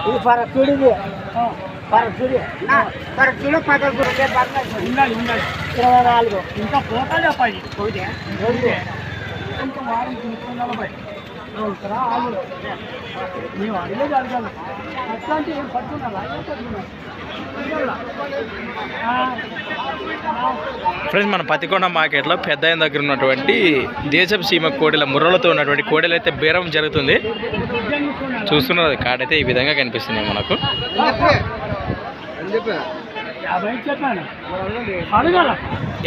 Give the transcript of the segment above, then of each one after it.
ఇది పర చూడిది పర చూడి పర చూడు పక్కన ఉండాలి ఉండాలి ఇరవై నాలుగు. ఇంకా పోతాడే పది ఒకటి ఇంకా వారం ముప్పై నలభై మేము అడిగేది అడగాలి అట్లాంటి ఏం పట్టుకున్నారా ఏం ఫ్రెండ్స్ మన పతికొండ మార్కెట్లో పెద్ద ఆయన దగ్గర ఉన్నటువంటి దేశపు సీమ కోడెల ముర్రలతో ఉన్నటువంటి కోడెలు అయితే బేరం జరుగుతుంది. చూస్తున్నారు కాడైతే ఈ విధంగా కనిపిస్తుంది మనకు.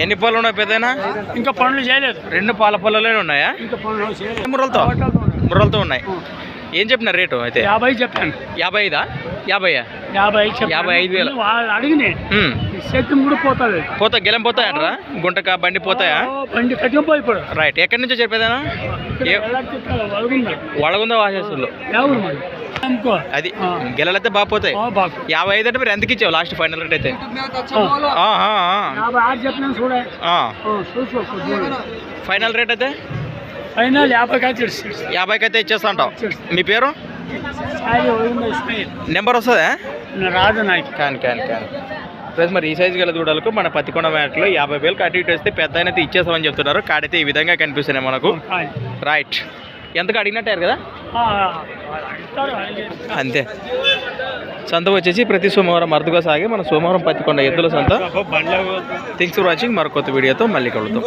ఎన్ని పళ్ళు ఉన్నాయి పెద్దయినా? ఇంకా పనులు చేయలేదు. రెండు పాల పళ్ళలోనే ఉన్నాయా? ముర్రలతో? ముర్రలతో ఉన్నాయి. ఏం చెప్పిన రేటు అయితే? యాభై చెప్పాను. యాభై ఐదా? యాభై యాభై ఐదు వేలు. వాళ్ళు అడిగినే. శక్తి కూడా పోతుంది. పోతా గెలం పోతాయట్రా గుంటక బండి పోతాయా? బండి రైట్. ఎక్కడి నుంచో చెప్పేదానా? వడగుందా వాసేసులు అది. గెలలైతే బాగా పోతాయి. యాభై ఐదు అంటే మీరు ఎంతకి ఇచ్చావు లాస్ట్ ఫైనల్ రేట్ అయితే. ఫైనల్ రేట్ అయితే? ఫైనల్ యాభైకి అయితే ఇచ్చేస్తా. అంటావు. మీ పేరు? నెంబర్ వస్తుందా? రాదు నాకు కాని కాని కాని. ప్లస్ మరి ఈ సైజు గల దూడలకు మన పత్తికొండ మ్యాట్లో యాభై వేలకు అటు ఇటు వస్తే పెద్ద అయితే ఇచ్చేస్తామని చెప్తున్నారు. కాడైతే ఈ విధంగా కనిపిస్తున్నాయి మనకు. రైట్ ఎంతకు అడిగినట్టారు కదా? అంతే. సంత వచ్చేసి ప్రతి సోమవారం అరుదుగా సాగి మన సోమవారం పత్తికొండ ఎద్దుల సంత. థింగ్స్ ఫర్ వాచింగ్ మరొక వీడియోతో మళ్ళీ కలుద్దాం.